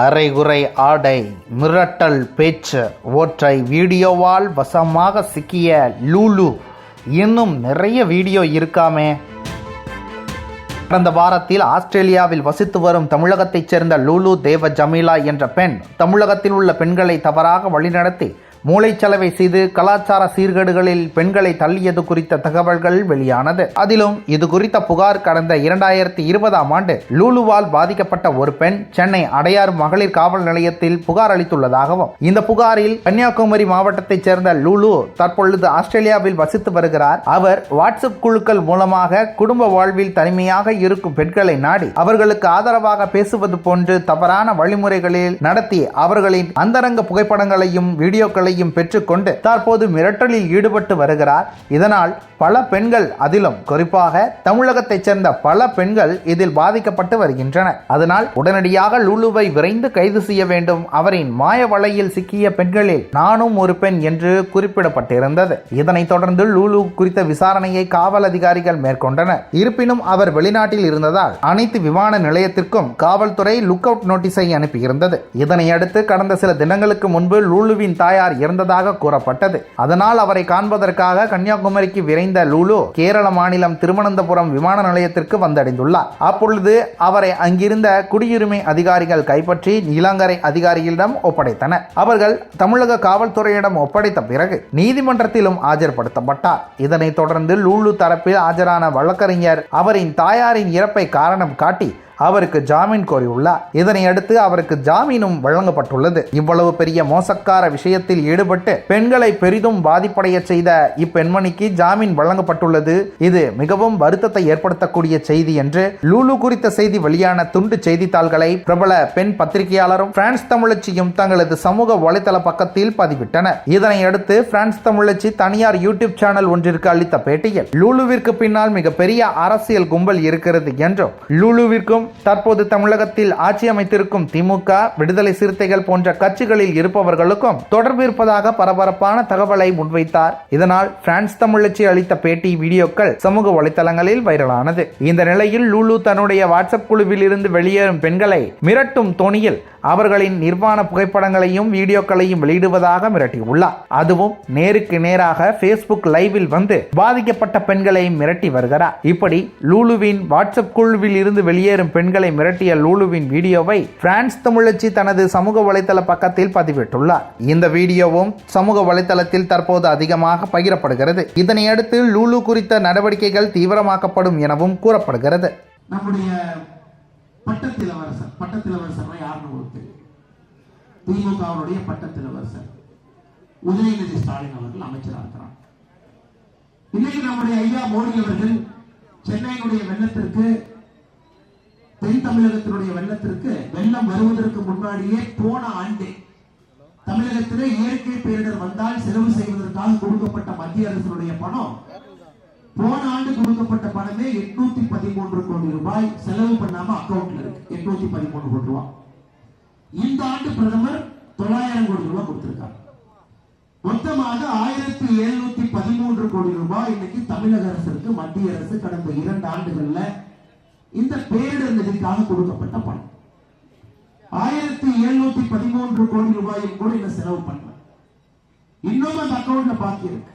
அரைகுறை ஆடை மிரட்டல் பேச்சு ஒற்றை வீடியோவால் வசமாக சிக்கிய லூலு. இன்னும் நிறைய வீடியோ இருக்காமே. கடந்த வாரத்தில் ஆஸ்திரேலியாவில் வசித்து வரும் தமிழகத்தைச் சேர்ந்த லூலு தேவ ஜமீலா என்ற பெண் தமிழகத்தில் உள்ள பெண்களை தவறாக வழிநடத்தி மூளைச்சலவை செய்து கலாச்சார சீர்கேடுகளில் பெண்களை தள்ளியது குறித்த தகவல்கள் வெளியானது. அதிலும் இது குறித்த புகார் கடந்த இரண்டாயிரத்தி இருபதாம் ஆண்டு லூலுவால் பாதிக்கப்பட்ட ஒரு பெண் சென்னை அடையாறு மகளிர் காவல் நிலையத்தில் புகார் அளித்துள்ளதாகவும் இந்த புகாரில் கன்னியாகுமரி மாவட்டத்தைச் சேர்ந்த லூலு தற்பொழுது ஆஸ்திரேலியாவில் வசித்து வருகிறார். அவர் வாட்ஸ்அப் குழுக்கள் மூலமாக குடும்ப வாழ்வில் தனிமையாக இருக்கும் பெண்களை நாடி அவர்களுக்கு ஆதரவாக பேசுவது போன்று தவறான வழிமுறைகளில் நடத்தி அவர்களின் அந்தரங்க புகைப்படங்களையும் வீடியோக்களையும் பெற்றுக்கொண்டு தற்போது மிரட்டலில் ஈடுபட்டு வருகிறார். இதனால் பல பெண்கள் அதிலும் குறிப்பாக தமிழகத்தைச் சேர்ந்த பல பெண்கள் இதில் பாதிக்கப்பட்டு வருகின்றனர் அதனால் உடனடியாக லுலுவை விரைந்து கைது செய்ய வேண்டும். அவரின் மாய வலையில் சிக்கிய பெண்களில் நானும் ஒரு பெண் என்று குறிப்பிடப்பட்டிருந்தது. இதனைத் தொடர்ந்து லூலு குறித்த விசாரணையை காவல் அதிகாரிகள் மேற்கொண்டனர். இருப்பினும் அவர் வெளிநாட்டில் இருந்ததால் அனைத்து விமான நிலையத்திற்கும் காவல்துறை லுக் அவுட் நோட்டீஸை அனுப்பியிருந்தது. இதனை அடுத்து கடந்த சில தினங்களுக்கு முன்பு லூலுவின் தாயார் இறந்ததாக கூறப்பட்டது. அதனால் அவரை காண்பதற்காக கன்னியாகுமரிக்கு விரைந்த லூலு கேரள மாநிலம் திருவனந்தபுரம் விமான நிலையத்திற்கு வந்தடைந்துள்ளார். அப்பொழுது அவரை அங்கிருந்த குடியுரிமை அதிகாரிகள் கைப்பற்றி நீலாங்கரை அதிகாரிகளிடம் ஒப்படைத்தனர். அவர்கள் தமிழக காவல்துறையிடம் ஒப்படைத்த பிறகு நீதிமன்றத்திலும் ஆஜர்படுத்தப்பட்டார். இதனைத் தொடர்ந்து லூலு தரப்பில் ஆஜரான வழக்கறிஞர் அவரின் தாயாரின் இறப்பை காரணம் காட்டி அவருக்கு ஜாமீன் கோரியுள்ளார். இதனையடுத்து அவருக்கு ஜாமீனும் வழங்கப்பட்டுள்ளது. இவ்வளவு பெரிய மோசக்கார விஷயத்தில் ஈடுபட்டு பெண்களை பெரிதும் பாதிப்படைய செய்த இப்பெண்மணிக்கு ஜாமீன் வழங்கப்பட்டுள்ளது. இது மிகவும் வருத்தத்தை ஏற்படுத்தக்கூடிய செய்தி என்று லூலு குறித்த செய்தி வெளியான துண்டு செய்தித்தாள்களை பிரபல பெண் பத்திரிகையாளரும் பிரான்ஸ் தமிழச்சியும் தங்களது சமூக வலைதள பக்கத்தில் பதிவிட்டனர் இதனையடுத்து பிரான்ஸ் தமிழச்சி தனியார் யூடியூப் சேனல் ஒன்றிற்கு அளித்த பேட்டியில் லூலுவிற்கு பின்னால் மிகப்பெரிய அரசியல் கும்பல் இருக்கிறது என்றும் லூலுவிற்கும் தற்போது தமிழகத்தில் ஆட்சி அமைத்திருக்கும் திமுக விடுதலை சிறுத்தைகள் போன்ற கட்சிகளில் இருப்பவர்களுக்கும் தொடர்பு இருப்பதாக பரபரப்பான தகவலை முன்வைத்தார். இதனால் பிரான்ஸ் தமிழச்சி அளித்த பேட்டி வீடியோக்கள் சமூக வலைதளங்களில் வைரலானது. இந்த நிலையில் லூலு தன்னுடைய வாட்ஸ்அப் குழுவில் இருந்து வெளியேறும் பெண்களை மிரட்டும் தோணியில் அவர்களின் நிர்வாண புகைப்படங்களையும் வீடியோக்களையும் வெளியிடுவதாக மிரட்டியுள்ளார். அதுவும் நேருக்கு நேராக ஃபேஸ்புக் லைவில் வந்து பாதிக்கப்பட்ட பெண்களை மிரட்டி வருகிறார். இப்படி லூலுவின் வாட்ஸ்அப் குழுவில் இருந்து வெளியேறும் பெண்களை மிரட்டிய லூலுவின் வீடியோவை பிரான்ஸ் தமிழச்சி தனது சமூக வலைதள பக்கத்தில் பதிவிட்டுள்ளார். இந்த வீடியோவும் சமூக வலைதளத்தில் தற்போது அதிகமாக பகிரப்படுகிறது. இதனையடுத்து லூலு குறித்த நடவடிக்கைகள் தீவிரமாக்கப்படும் எனவும் கூறப்படுகிறது. நம்முடைய பட்டத்திலவரசர் பட்டத்திலவரசர் யாருன்னு உங்களுக்கு திமுகவுடைய பட்டத்திலவரசர். உதயநிதி ஸ்டாலின் அவர்கள் அமைச்சராக இருக்கிறார். இன்னைக்கு நம்முடைய ஐயா மோடி அவர்கள் சென்னையினுடைய வெள்ளத்திற்கு தென் தமிழகத்தினுடைய வெள்ளத்திற்கு வெள்ளம் வருவதற்கு முன்னாடியே போன ஆண்டே. தமிழகத்திலே இயற்கை பேரிடர் வந்தால் செலவு செய்வதற்காக கொடுக்கப்பட்ட மத்திய அரசினுடைய பணம் போன ஆண்டு கொடுக்கப்பட்ட பணமே எட்நூத்தி பதிமூன்று கோடி ரூபாய். செலவு பண்ணாம அக்கௌண்ட்ல இருக்கு. எட்நூத்தி பதிமூணு கோடி ரூபாய். இந்த ஆண்டு பிரதமர் தொள்ளாயிரம் கோடி ரூபாய் கொடுத்திருக்காங்க மொத்தமாக ஆயிரத்தி எழுநூத்தி பதிமூன்று கோடி ரூபாய் இன்னைக்கு தமிழக அரசுக்கு மத்திய அரசு கடந்த இரண்டு ஆண்டுகள்ல இந்த பேரிடர் கொடுக்கப்பட்ட பணம். ஆயிரத்தி எழுநூத்தி பதிமூன்று கோடி ரூபாயும் கூட இந்த செலவு பண்ணல. இன்னும் அந்த அக்கவுண்ட்ல பாக்கி இருக்கு.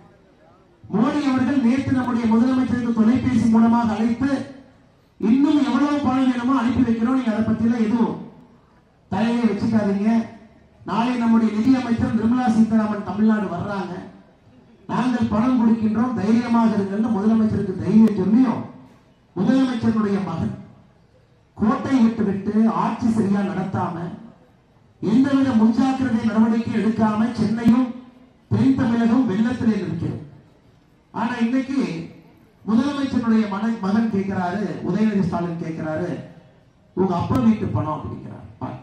மோடி அவர்கள் நேற்று நம்முடைய முதலமைச்சருக்கு தொலைபேசி மூலமாக அழைத்து இன்னும் எவ்வளவு பணம் வேணுமோ அனுப்பி வைக்கிறோம். நீங்க அதை பத்தி எல்லாம் எதுவும் தலையை வச்சுக்காதீங்க. நாளை நம்முடைய நிதியமைச்சர் நிர்மலா சீதாராமன் தமிழ்நாடு வர்றாங்க. நாங்கள் பணம் கொடுக்கின்றோம். தைரியமாக இருங்கன்னு முதலமைச்சருக்கு தைரியம் சொல்லியும் முதலமைச்சருடைய மகன் கோட்டை விட்டு விட்டு ஆட்சி சரியா நடத்தாம எந்தவித முன்ஜாக்கிரதை நடவடிக்கை எடுக்காம சென்னையும் தென் தமிழகம் வெள்ளத்திலே இருக்கிறது ஆனா இன்னைக்கு முதலமைச்சருடைய மகன் மகன் கேட்கிறாரு உதயநிதி ஸ்டாலின் கேட்கிறாரு உங்க அப்பா வீட்டு பணம் அப்படிங்கிறார். பா-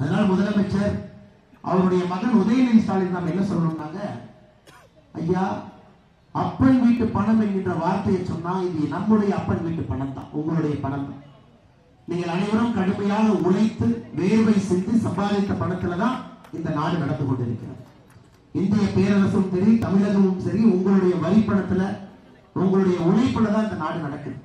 அதனால முதலமைச்சர் அவருடைய மகன் உதயநிதி ஸ்டாலின் நம்ம என்ன சொல்லணும்னாங்க? ஐயா அப்பன் வீட்டு பணம் என்கின்ற வார்த்தையை சொன்னா இது நம்முடைய அப்பன் வீட்டு பணம் தான் உங்களுடைய பணம் தான் நீங்கள் அனைவரும் கடுமையாக உழைத்து வேர்வை செஞ்சு சம்பாதித்த பணத்துல தான் இந்த நாடு நடந்து கொண்டிருக்கிறது. இந்திய பேரரசும் சரி தமிழகமும் சரி உங்களுடைய வரி பணத்துல உங்களுடைய உழைப்புல தான் இந்த நாடு நடக்குது.